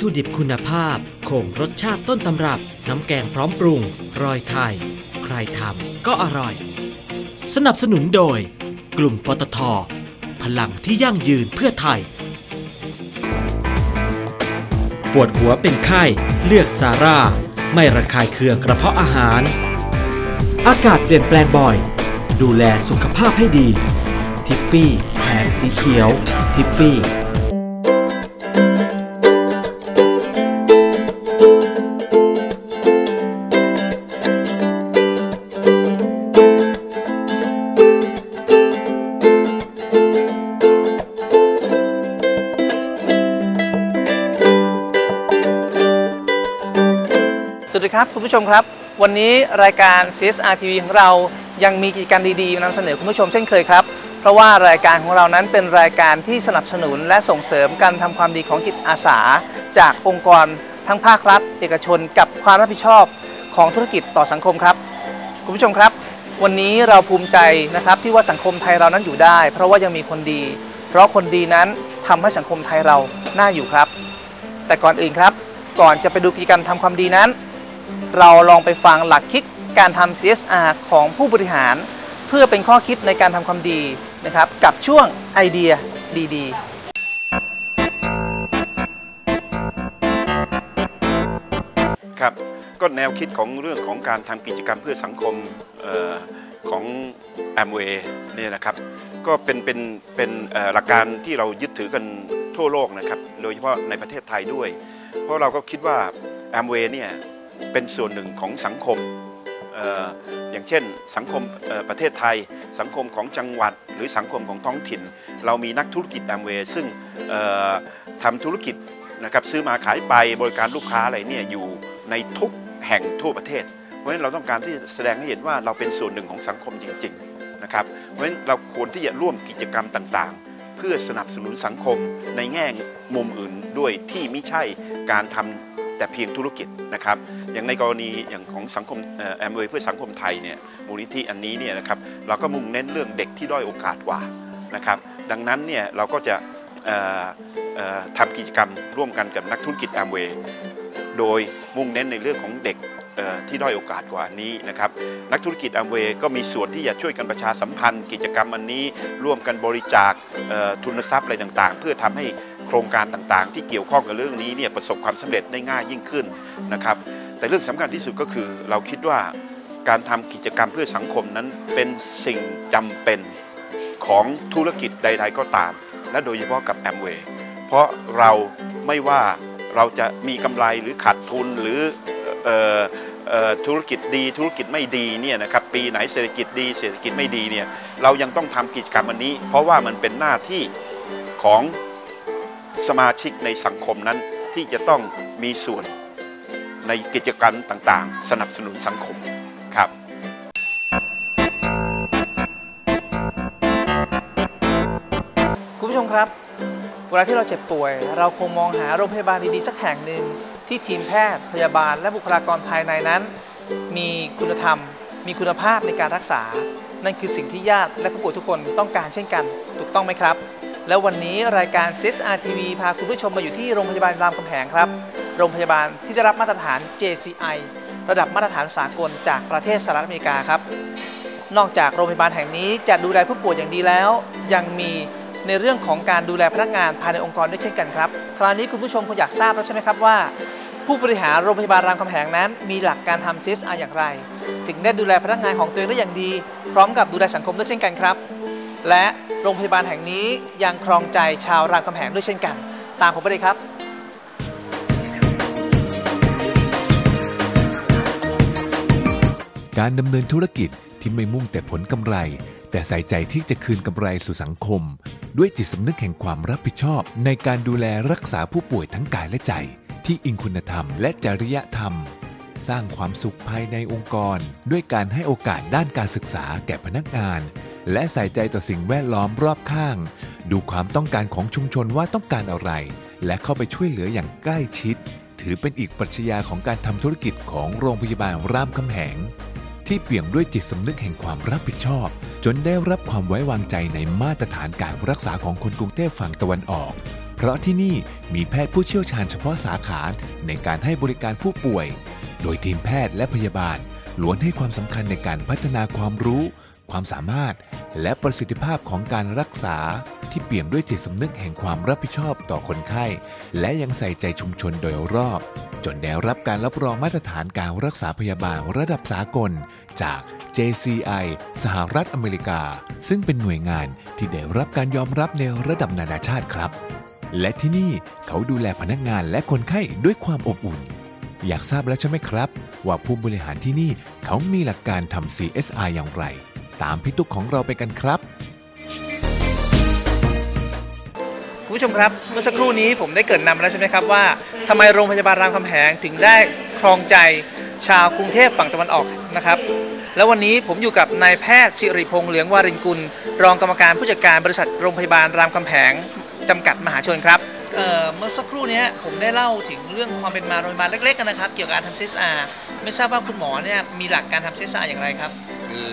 ถุดิบคุณภาพคงรสชาติต้นตำรับ น้ำแกงพร้อมปรุง รอยไทย ใครทำก็อร่อย สนับสนุนโดย กลุ่มปตท พลังที่ยั่งยืนเพื่อไทย ปวดหัวเป็นไข้ เลือกซาร่า ไม่ระคายเคืองกระเพาะอาหาร อากาศเปลี่ยนแปลงบ่อย ดูแลสุขภาพให้ดี ทิฟฟี่แผงสีเขียว ทิฟฟี่ สวัสดีครับคุณผู้ชมครับ วันนี้รายการ CSR TV ของเรายังมีกิจกรรมดีๆนำเสนอคุณผู้ชมเช่นเคยครับ เพราะว่ารายการของเรานั้นเป็นรายการที่สนับสนุนและส่งเสริมการทำความดีของจิตอาสา จากองค์กรทั้งภาครัฐ เอกชน กับความรับผิดชอบของธุรกิจต่อสังคมครับ คุณผู้ชมครับ วันนี้เราภูมิใจนะครับที่ว่าสังคมไทยเรานั้นอยู่ได้ เพราะว่ายังมีคนดี เพราะคนดีนั้นทำให้สังคมไทยเราน่าอยู่ครับ แต่ก่อนอื่นครับ ก่อนจะไปดูกิจกรรมทำความดีนั้น เราลองไปฟังหลักคิดการทำ CSR ของผู้บริหาร เพื่อเป็นข้อคิดในการทำความดีนะครับ กับช่วงไอเดียดี ๆครับก็แนวคิดของเรื่องของการทำกิจกรรมเพื่อสังคมออของแอมเวย์เนี่ยนะครับก็เป็นเป็นเป็นหลักการที่เรายึดถือกันทั่วโลกนะครับโดยเฉพาะในประเทศไทยด้วย เพราะเราก็คิดว่าแอมเวย์เนี่ย เป็นส่วนหนึ่งของสังคมอย่างเช่น สังคมประเทศไทย สังคมของจังหวัด หรือสังคมของท้องถิ่น เรามีนักธุรกิจแอมเวย์ซึ่งทำธุรกิจนะครับซื้อมาขายไปบริการลูกค้าอะไรเนี่ยอยู่ในทุกแห่งทั่วประเทศ เพราะฉะนั้นเราต้องการที่จะแสดงให้เห็นว่าเราเป็นส่วนหนึ่งของสังคมจริงๆนะครับเพราะฉะนั้นเราควรที่จะร่วมกิจกรรมต่างๆ เพื่อสนับสนุนสังคมในแง่มุมอื่นด้วยที่ไม่ใช่การทำ แต่เพียงธุรกิจนะครับอย่างในกรณีอย่างของสังคมแอมเวย์เพื่อสังคมไทยเนี่ยมูลนิธิอันนี้เนี่ยนะครับเราก็มุ่งเน้นเรื่องเด็กที่ด้อยโอกาสกว่านะครับดังนั้นเนี่ยเราก็จะทำกิจกรรมร่วมกันกับนักธุรกิจแอมเวย์โดยมุ่งเน้นในเรื่องของเด็กที่ด้อยโอกาสกว่านี้นะครับนักธุรกิจอัมเวย์ก็มีส่วนที่จะช่วยกันประชาสัมพันธ์ กิจกรรมอันนี้ร่วมกันบริจาคทุนทรัพย์อะไรต่างๆ เพื่อทำให้ โครงการต่างๆ ที่เกี่ยวข้องกับเรื่องนี้เนี่ยประสบความสำเร็จได้ง่ายยิ่งขึ้นนะครับแต่เรื่องสำคัญที่สุดก็คือเราคิดว่าการทำกิจกรรมเพื่อสังคมนั้นเป็นสิ่งจำเป็นของธุรกิจใด ๆ ก็ตาม และโดยเฉพาะกับแอมเวย์เพราะเราไม่ว่าเราจะมีกำไรหรือขาดทุนหรือออธุรกิจดีธุรกิจไม่ดีเนี่ยนะครับปีไหนเศรษฐกิจดีเศรษฐกิจไม่ดีเนี่ยเรายังต้องทำกิจกรรมอันนี้ เพราะว่ามันเป็นหน้าที่ของ สมาชิกในสังคมนั้นที่จะต้องมีส่วนในกิจกรรมต่างๆ สนับสนุนสังคมครับคุณผู้ชมครับ เวลาที่เราเจ็บป่วย เราคงมองหาโรงพยาบาลดีๆ สักแห่งหนึ่งที่ทีมแพทย์พยาบาลและบุคลากรภายในนั้น มีคุณธรรม มีคุณภาพในการรักษา นั่นคือสิ่งที่ญาติและผู้ป่วยทุกคนต้องการเช่นกัน ถูกต้องไหมครับ แล้ววันนี้รายการ CSR TV พาคุณผู้ชมมาอยู่ที่โรงพยาบาลรามคำแหงครับ โรงพยาบาลที่ได้รับมาตรฐาน JCI ระดับมาตรฐานสากลจากประเทศสหรัฐอเมริกาครับ นอกจากโรงพยาบาลแห่งนี้จะดูแลผู้ป่วยอย่างดีแล้ว ยังมีในเรื่องของการดูแลพนักงานภายในองค์กรด้วยเช่นกันครับ คราวนี้คุณผู้ชมคงอยากทราบแล้วใช่ไหมครับว่า ผู้บริหารโรงพยาบาลรามคำแหงนั้น มีหลักการทำ CSR อย่างไร ถึงได้ดูแลพนักงานของตัวเองได้อย่างดี พร้อมกับดูแลสังคมด้วยเช่นกันครับ และโรงพยาบาลแห่งนี้ยังครองใจชาวรามคำแหงด้วยเช่นกัน ตามผมไปเลยครับการดำเนินธุรกิจที่ไม่มุ่งแต่ผลกำไร แต่ใส่ใจที่จะคืนกำไรสู่สังคม ด้วยจิตสำนึกแห่งความรับผิดชอบ ในการดูแลรักษาผู้ป่วยทั้งกายและใจ ที่อิงคุณธรรมและจริยธรรม สร้างความสุขภายในองค์กร ด้วยการให้โอกาสด้านการศึกษาแก่พนักงาน และใส่ใจต่อสิ่งแวดล้อมรอบข้าง ดูความต้องการของชุมชนว่าต้องการอะไร และเข้าไปช่วยเหลืออย่างใกล้ชิด ถือเป็นอีกปรัชญาของการทำธุรกิจของโรงพยาบาลรามคำแหง ที่เปี่ยมด้วยจิตสำนึกแห่งความรับผิดชอบ จนได้รับความไว้วางใจในมาตรฐานการรักษาของคนกรุงเทพฝั่งตะวันออก เพราะที่นี่มีแพทย์ผู้เชี่ยวชาญเฉพาะสาขาในการให้บริการผู้ป่วย โดยทีมแพทย์และพยาบาลล้วนให้ความสำคัญในการพัฒนาความรู้ ความสามารถ และประสิทธิภาพของการรักษาที่เปี่ยมด้วยจิตสำนึกแห่งความรับผิดชอบต่อคนไข้ และยังใส่ใจชุมชนโดยรอบ จนได้รับการรับรองมาตรฐานการรักษาพยาบาลระดับสากล จาก JCI สหรัฐอเมริกา ซึ่งเป็นหน่วยงานที่ได้รับการยอมรับในระดับนานาชาติครับ และที่นี่เขาดูแลพนักงานและคนไข้ด้วยความอบอุ่น อยากทราบแล้วใช่ไหมครับ ว่าผู้บริหารที่นี่เขามีหลักการทำ CSR อย่างไร ตามพี่ตุ๊กของเราไปกันครับคุณผู้ชมครับเมื่อสักครู่นี้ผมได้เกริดนำแล้วใช่ไหมครับว่าทำไมโรงพยาบาลรามคำแหงถึงได้ครองใจชาวกรุงเทพฝั่งตะวันออกนะครับ แล้ววันนี้ผมอยู่กับนายแพทย์สิริพงษ์เหลืองวารินกุล รองกรรมการผู้จัดการบริษัทโรงพยาบาลรามคำแหงจำกัดมหาชนครับเอ่อเมื่อสักครู่นี้ผมได้เล่าถึงเรื่องความเป็นมาโรงพยาบาลเล็กๆกันนะครับ เกี่ยวกับการทำ CSR ไม่ทราบว่าคุณหมอเนี่ยมีหลักการทำ CSR อย่างไรครับคือ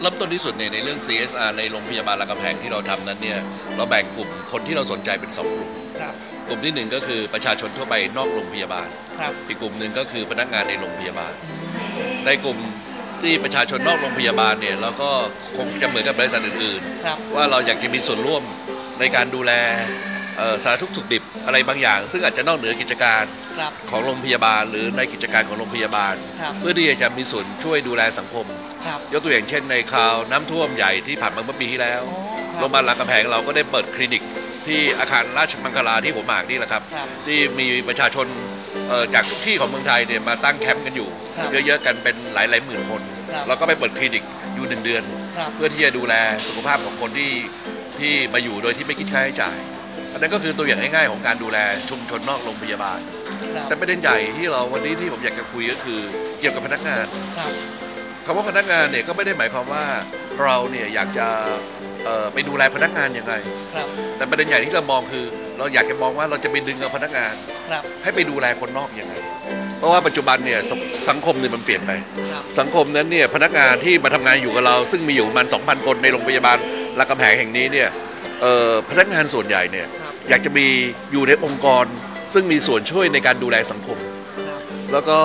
เริ่มต้นที่สุดเนี่ยในเรื่อง CSR ในโรงพยาบาลรามคำแหงที่เราทำนั้นเนี่ยเราแบ่งกลุ่มคนที่เราสนใจเป็น 2 กลุ่มครับกลุ่มที่ 1 ก็คือประชาชนทั่วไปนอกโรงพยาบาลครับอีกกลุ่มหนึ่งก็คือพนักงานในโรงพยาบาล ในกลุ่มที่ประชาชนนอกโรงพยาบาลเนี่ยเราก็คงจะเหมือนกับบริษัทอื่นครับๆว่าเราอยากจะมีส่วนร่วมในการดูแลเอ่อสารทุกข์สุขดิบอะไรบางอย่าง ซึ่งอาจจะนอกเหนือกิจการครับของโรงพยาบาล หรือในกิจการของโรงพยาบาลครับเพื่อที่จะมีส่วนช่วยดูแลสังคม ครับ ยกตัวอย่างเช่นในคราวน้ำท่วมใหญ่ที่ผ่านมาเมื่อปีที่แล้วอ๋อครับโรงพยาบาลรามคำแหงเราก็ได้เปิดคลินิก ที่อาคารราชมังคลาที่ผมมานี่แหละครับ ครับที่มีประชาชนเอ่อจากทุกที่ของเมืองไทยเนี่ยมาตั้งแคมป์กันอยู่ ครับเยอะๆกันเป็นหลายๆหมื่นคน ครับเราก็ไปเปิดคลินิกอยู่หนึ่งเดือน ครับ เพื่อที่จะดูแลสุขภาพของคนที่ที่มาอยู่โดยที่ไม่คิดค่าใช้จ่ายอันนั้นก็คือตัวอย่างง่ายๆของการดูแลชุมชนนอกโรงพยาบาล ครับแต่ประเด็นใหญ่ที่เราวันนี้ที่ผมอยากจะคุยก็คือเกี่ยวกับพนักงาน ครับ คำว่าพนักงานเนี่ยก็ไม่ได้หมายความว่าเราเนี่ยอยากจะเอ่อไปดูแลพนักงานยังไงครับแต่ประเด็นใหญ่ที่เรามองคือ เราอยากจะมองว่าเราจะไปดึงเอาพนักงานครับให้ไปดูแลคนนอกยังไง เพราะว่าปัจจุบันเนี่ยสสังคมเนี่ยมันเปลี่ยนไปครับสังคมนั้นเนี่ยพนักงานที่มาทำงานอยู่กับเรา ซึ่งมีอยู่ประมาณ2,000 คนในโรงพยาบาลรามคำแหงแห่งนี้เนี่ยเอ่อพนักงานส่วนใหญ่เนี่ยครับอยากจะมีอยู่ในองค์กร ซึ่งมีส่วนช่วยในการดูแลสังคมครับแล้วก็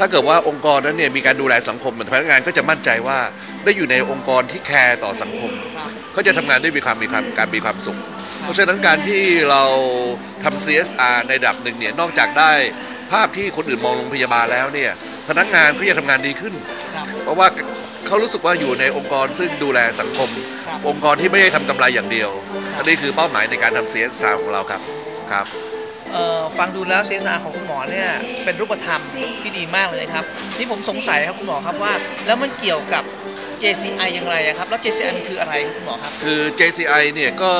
ถ้าเกิดว่าองค์กรนั้นเนี่ยมีการดูแลสังคมพนักงานก็จะมั่นใจว่าได้อยู่ในองค์กรที่แคร์ต่อสังคมครับก็จะทำงานได้มีความมีความการมีความสุข เพราะฉะนั้นการที่เราทำ CSR ในระดับหนึ่งเนี่ยนอกจากได้ภาพที่คนอื่นมองโรงพยาบาลแล้วเนี่ยพนักงานก็จะทำงานดีขึ้นครับเพราะว่าเขารู้สึกว่าอยู่ในองค์กรซึ่งดูแลสังคมครับองค์กรที่ไม่ได้ทำกำไรอย่างเดียวครับอันนี้คือเป้าหมายในการทำ CSR ของเราครับครับเอ่อ ฟังดูแล้ว CSR ของคุณหมอเนี่ยเป็นรูปธรรมที่ดีมากเลยครับนี่ผมสงสัยครับคุณหมอครับว่า แล้วมันเกี่ยวกับ JCI อย่างไรครับ แล้ว JCI มันคืออะไรครับคุณหมอครับ คือ JCI เนี่ยก็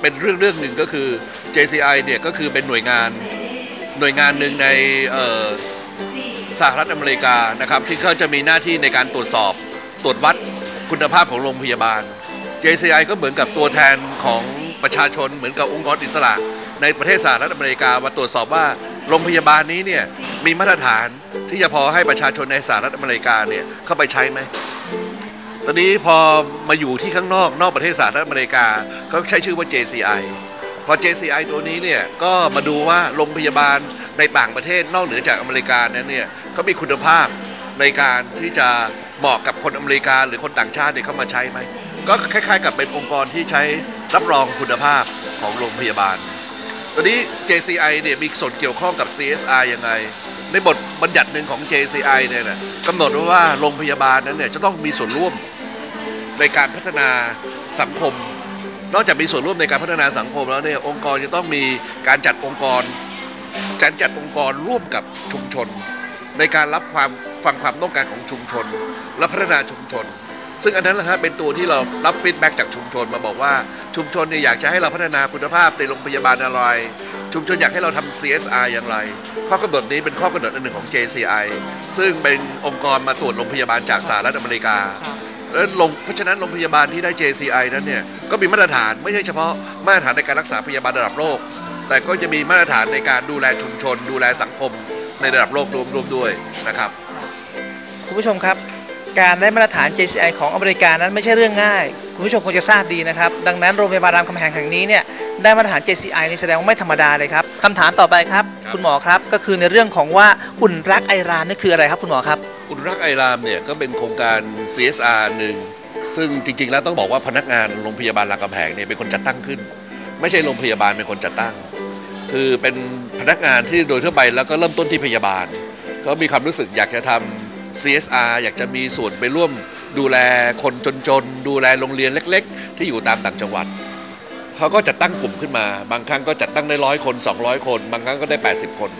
เป็นเรื่องเรื่องหนึ่งก็คือ JCI เนี่ยก็คือเป็นหน่วยงานหน่วยงานหนึ่งในสหรัฐอเมริกานะครับที่เขาจะมีหน้าที่ในการตรวจสอบตรวจวัดคุณภาพของโรงพยาบาล JCI ก็เหมือนกับตัวแทนของประชาชนเหมือนกับองค์กรอิสระ ในประเทศสหรัฐอเมริกามาตรวจสอบว่าโรงพยาบาลนี้เนี่ยมีมาตรฐานที่จะพอให้ประชาชนในสหรัฐอเมริกาเนี่ยเข้าไปใช้ไหมตอนนี้พอมาอยู่ที่ข้างนอกนอกประเทศสหรัฐอเมริกาเขาใช้ชื่อว่า JCI พอ JCI ตัวนี้เนี่ยก็มาดูว่าโรงพยาบาลในต่างประเทศนอกเหนือจากอเมริกานั้นเนี่ยเขามีคุณภาพในการที่จะเหมาะกับคนอเมริกาหรือคนต่างชาติเนี่ยเข้ามาใช้ไหมก็คล้าย ๆ กับเป็นองค์กรที่ใช้รับรองคุณภาพของโรงพยาบาล ตอนนี้ JCI เนี่ยมีส่วนเกี่ยวข้องกับ CSR ยังไง ในบทบัญญัติหนึ่งของ JCI เนี่ยนะกำหนดไว้ว่าโรงพยาบาลนั้นเนี่ยจะต้องมีส่วนร่วมในการพัฒนาสังคม นอกจากมีส่วนร่วมในการพัฒนาสังคมแล้วเนี่ยองค์กรจะต้องมีการจัดองค์กรการจัดองค์กรร่วมกับชุมชน ในการรับความฟังความต้องการของชุมชน และพัฒนาชุมชน ซึ่งอันนั้นแหละฮะเป็นตัวที่เรารับฟีดแบ็กจากชุมชนมาบอกว่าชุมชนเนี่ยอยากจะให้เราพัฒนาคุณภาพในโรงพยาบาลอะไร ชุมชนอยากให้เราทำ CSR อย่างไร ข้อกำหนดนี้เป็นข้อกำหนดอันหนึ่งของ JCI ซึ่งเป็นองค์กรมาตรวจโรงพยาบาลจากสหรัฐอเมริกาแล้วลงเพราะฉะนั้นโรงพยาบาลที่ได้ JCI นั้นเนี่ยก็มีมาตรฐานไม่ใช่เฉพาะมาตรฐานในการรักษาพยาบาลระดับโลก แต่ก็จะมีมาตรฐานในการดูแลชุมชน ดูแลสังคม ในระดับโลกรวมรวมด้วยนะครับ คุณผู้ชมครับ การได้มาตรฐาน JCI ของอเมริกานั้นไม่ใช่เรื่องง่าย คุณผู้ชมคงจะทราบดีนะครับ ดังนั้นโรงพยาบาลรามคำแหงแห่งนี้เนี่ยได้มาตรฐาน JCI นี่แสดงว่าไม่ธรรมดาเลยครับคำถามต่อไปครับครับคุณหมอครับก็คือในเรื่องของว่าอุ่นรักไอรานนี่คืออะไรครับคุณหมอครับ อุรักไอรามเนี่ยก็เป็นโครงการ CSR หนึ่งซึ่งจริงๆแล้วต้องบอกว่าพนักงานโรงพยาบาลรามคำแหงเนี่ยเป็นคนจัดตั้งขึ้น ไม่ใช่โรงพยาบาลเป็นคนจัดตั้ง คือเป็นพนักงานที่โดยทั่วไปแล้วก็เริ่มต้นที่พยาบาล ก็มีความรู้สึกอยากจะทำ CSR อยากจะมีส่วนไปร่วมดูแลคนจนๆ ดูแลโรงเรียนเล็ก ๆ ที่อยู่ตามต่างจังหวัด เขาก็จัดตั้งกลุ่มขึ้นมา บางครั้งก็จัดตั้งได้ร้อยคน 200 คน บางครั้งก็ได้ 80 คน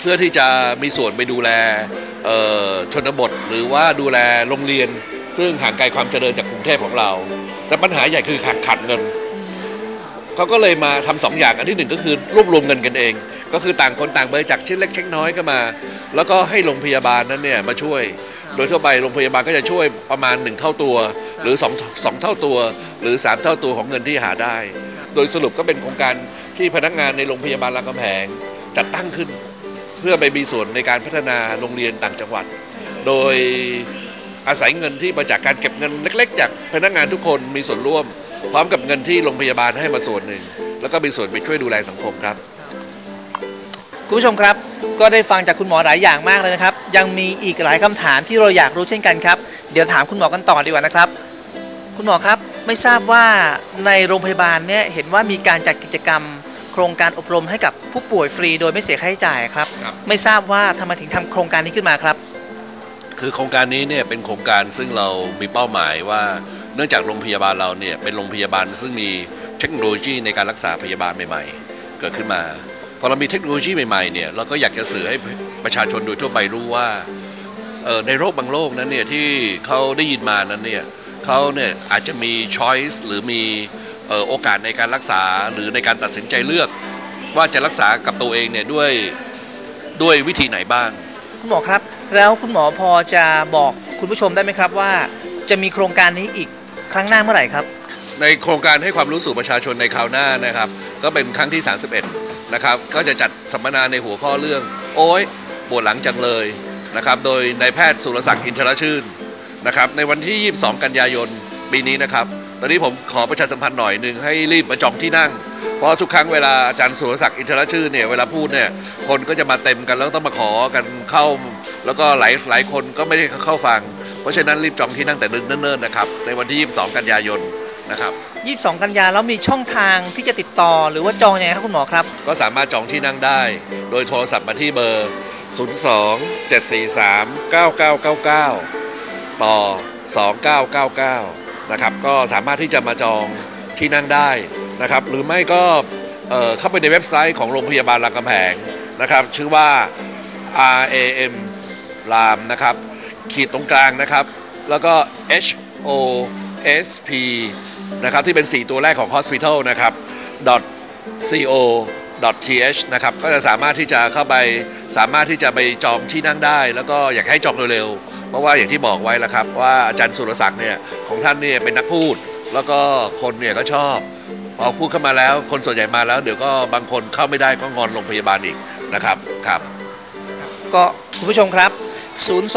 เพื่อที่จะมีส่วนไปดูแลชนบท หรือว่าดูแลโรงเรียน ซึ่งห่างไกลความเจริญจากกรุงเทพของเรา แต่ปัญหาใหญ่คือขาดขาดเงินเขาก็เลยมาทำสองอย่างอันที่หนึ่งก็คือรวบรวมเงินกันเอง ก็คือต่างคนต่างบริจาคชิ้นเล็กชิ้นน้อยก็มา แล้วก็ให้โรงพยาบาลนั้นเนี่ยมาช่วย โดยทั่วไปโรงพยาบาลก็จะช่วยประมาณ 1 เท่าตัว หรือ2 2เท่าตัว หรือ 3 เท่าตัวของเงินที่หาได้ โดยสรุปก็เป็นโครงการที่พนักงานในโรงพยาบาลรามคำแหงจัดตั้งขึ้น เพื่อไปมีส่วนในการพัฒนาโรงเรียนต่างจังหวัด โดยอาศัยเงินที่มาจากการเก็บเงินเล็ก ๆ จากพนักงานทุกคนมีส่วนร่วม พร้อมกับเงินที่โรงพยาบาลให้มาส่วนหนึ่ง แล้วก็มีส่วนไปช่วยดูแลสังคมครับ คุณผู้ชมครับ ก็ได้ฟังจากคุณหมอหลายอย่างมากเลยนะครับ ยังมีอีกหลายคำถามที่เราอยากรู้เช่นกันครับ เดี๋ยวถามคุณหมอกันต่อดีกว่านะครับ คุณหมอครับไม่ทราบว่าในโรงพยาบาลเนี่ยเห็นว่ามีการจัดกิจกรรม โครงการอบรมให้กับผู้ป่วยฟรี โดยไม่เสียค่าใช้จ่ายครับครับไม่ทราบว่าทำไมถึงทำโครงการนี้ขึ้นมาครับ คือโครงการนี้เนี่ยเป็นโครงการซึ่งเรามีเป้าหมายว่า เนื่องจากโรงพยาบาลเราเนี่ยเป็นโรงพยาบาลซึ่งมีเทคโนโลยีในการรักษาพยาบาลใหม่ ๆ เกิดขึ้นมา พอเรามีเทคโนโลยีใหม่ๆเนี่ยเราก็อยากจะสื่อให้ประชาชนโดยทั่วไปรู้ว่าในโรคบางโรคนั้นเนี่ยที่เขาได้ยินมานั้นเนี่ยเขาเนี่ยอาจจะมีช้อยส์หรือมีโอกาสในการรักษาหรือในการตัดสินใจเลือก ว่าจะรักษากับตัวเองเนี่ยด้วยด้วยวิธีไหนบ้าง คุณหมอครับ แล้วคุณหมอพอจะบอกคุณผู้ชมได้ไหมครับว่า จะมีโครงการนี้อีกครั้งหน้าเมื่อไหร่ครับ ในโครงการให้ความรู้สู่ประชาชนในคราวหน้านะครับ ก็เป็นครั้งที่ 31 นะครับ ก็จะจัดสัมมนาในหัวข้อเรื่อง โอ้ยปวดหลังจังเลยนะครับ โดยนายแพทย์สุรศักดิ์อินทรชื่นนะครับ ในวันที่ 22 กันยายนปีนี้นะครับ ตอนนี้ผมขอประชาสัมพันธ์หน่อยหนึ่งให้รีบมาจองที่นั่ง เพราะทุกครั้งเวลาอาจารย์สุรศักดิ์อินทรชื่นเนี่ยเวลาพูดเนี่ยคนก็จะมาเต็มกันแล้วต้องมาขอกันเข้า แล้วก็หลายหลายคนก็ไม่ได้เข้าฟัง เพราะฉะนั้นรีบจองที่นั่งแต่เนิ่นๆนะครับในวันที่ 22 กันยายน นะครับ22 กันยาแล้วมีช่องทางที่จะติดต่อหรือว่าจองยังไงครับคุณหมอครับ ก็สามารถจองที่นั่งได้ โดยโทรศัพท์มาที่เบอร์ 02 743 9999 ต่อ 2999 นะครับก็สามารถที่จะมาจองที่นั่งได้นะครับหรือไม่ก็เอ่อเข้าไปในเว็บไซต์ของโรงพยาบาลรามคำแหงนะครับชื่อว่า RAM รามนะครับขีดตรงกลางนะครับ แล้วก็ H O S P นะครับที่เป็น 4 ตัวแรกของ Hospital นะครับ dot co th นะครับก็จะสามารถที่จะเข้าไปสามารถที่จะไปจองที่นั่งได้ แล้วก็อยากให้จองเร็วๆ เพราะว่าอย่างที่บอกไว้แล้วครับ ว่าอาจารย์สุรศักดิ์เนี่ยของท่านเนี่ยเป็นนักพูด แล้วก็คนเนี่ยก็ชอบพอพูดเข้ามาแล้วคนส่วนใหญ่มาแล้ว เดี๋ยวก็บางคนเข้าไม่ได้ก็งอนโรงพยาบาลอีกนะครับครับ ก็คุณผู้ชมครับ 02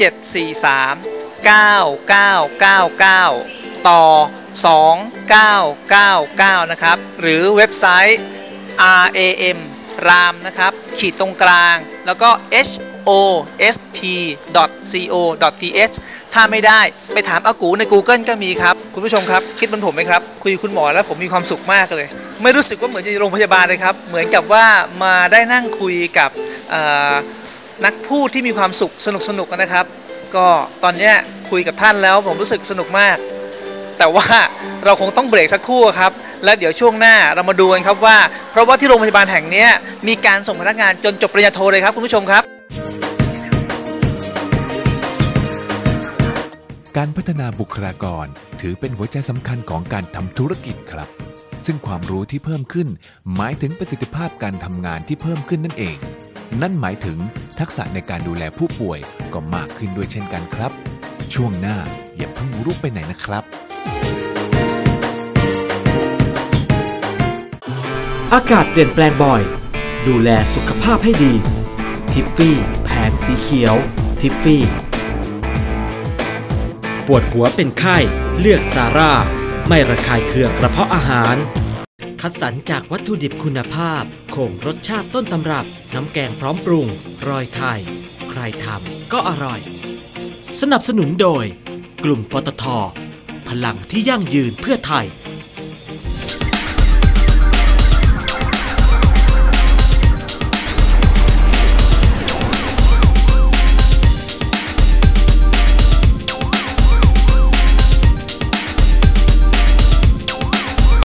743 9999 ต่อ 2999 นะครับ หรือเว็บไซต์ ram รามนะครับ ขีดตรงกลาง แล้วก็ h o s p co th ถ้าไม่ได้ไปถามอากูใน Google ก็มีครับ คุณผู้ชมครับ คิดเหมันผมไหมครับ คุยคุณหมอแล้วผมมีความสุขมากเลย ไม่รู้สึกว่าเหมือนอยู่ในโรงพยาบาลเลยครับ เหมือนกับว่ามาได้นั่งคุยกับนักพูดที่มีความสุขสนุกสนุกๆนะครับ ก็ตอนนี้คุยกับท่านแล้วผมรู้สึกสนุกมาก แต่ว่าเราคงต้องเบรกสักครู่ครับ และเดี๋ยวช่วงหน้าเรามาดูกันครับว่า เพราะว่าที่โรงพยาบาลแห่งนี้มีการส่งพนักงานจนจบปริญญาโทเลยครับคุณผู้ชมครับ การพัฒนาบุคลากรถือเป็นหัวใจสำคัญของการทำธุรกิจครับ ซึ่งความรู้ที่เพิ่มขึ้น หมายถึงประสิทธิภาพการทำงานที่เพิ่มขึ้นนั่นเอง นั่นหมายถึงทักษะในการดูแลผู้ป่วยก็มากขึ้นด้วยเช่นกันครับ ช่วงหน้าอย่าเพิ่งรุกไปไหนนะครับ อากาศเปลี่ยนแปลงบ่อย ดูแลสุขภาพให้ดี ทิฟฟี่ แผงสีเขียว ทิฟฟี่ ปวดหัวเป็นไข้ เลือกซาร่า ไม่ระคายเคืองกระเพาะอาหาร คัดสรรจากวัตถุดิบคุณภาพคงรสชาติต้นตำรับ น้ำแกงพร้อมปรุง รอยไทย ใครทำก็อร่อย สนับสนุนโดย กลุ่มปตท พลังที่ยั่งยืนเพื่อไทย